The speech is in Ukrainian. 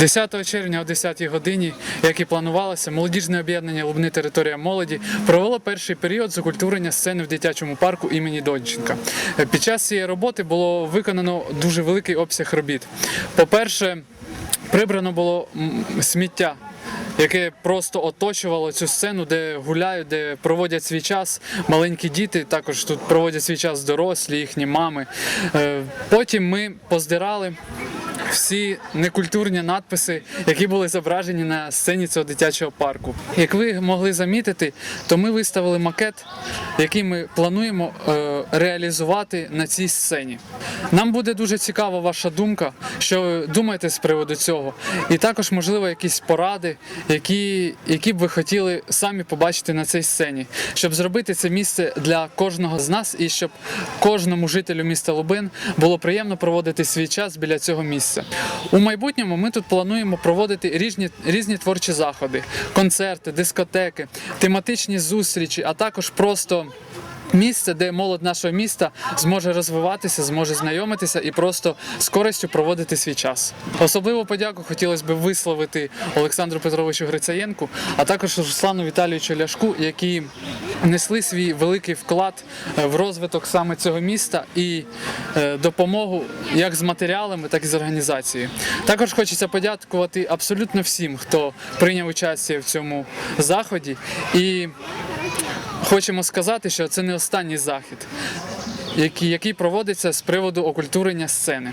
10 червня о 10 годині, як і планувалося, молодіжне об'єднання Лубни територія молоді провело перший період з окультурення сцени в дитячому парку імені Донченка. Під час цієї роботи було виконано дуже великий обсяг робіт. По-перше, прибрано було сміття. Яке просто оточувало цю сцену, де гуляють, де проводять свій час маленькі діти, також тут проводять свій час дорослі, їхні мами. Е, Потім ми поздирали всі некультурні надписи, які були зображені на сцені цього дитячого парку. Як ви могли замітити, то ми виставили макет, який ми плануємо е, реалізувати на цій сцені. Нам буде дуже цікава ваша думка, що ви думаєте з приводу цього, і також, можливо, якісь поради, які, які б ви хотіли самі побачити на цій сцені, щоб зробити це місце для кожного з нас і щоб кожному жителю міста Лубин було приємно проводити свій час біля цього місця. У майбутньому ми тут плануємо проводити різні, різні творчі заходи, концерти, дискотеки, тематичні зустрічі, а також просто. Місце, де молодь нашого міста зможе розвиватися, зможе знайомитися і просто з користю проводити свій час. Особливу подяку хотілося б висловити Олександру Петровичу Грицаєнку, а також Руслану Віталійовичу Ляшку, які несли свій великий вклад е, в розвиток саме цього міста і е, допомогу як з матеріалами, так і з організацією. Також хочеться подякувати абсолютно всім, хто прийняв участь в цьому заході. І хочемо сказати, що це не останній захід, який, який проводиться з приводу окультурення сцени.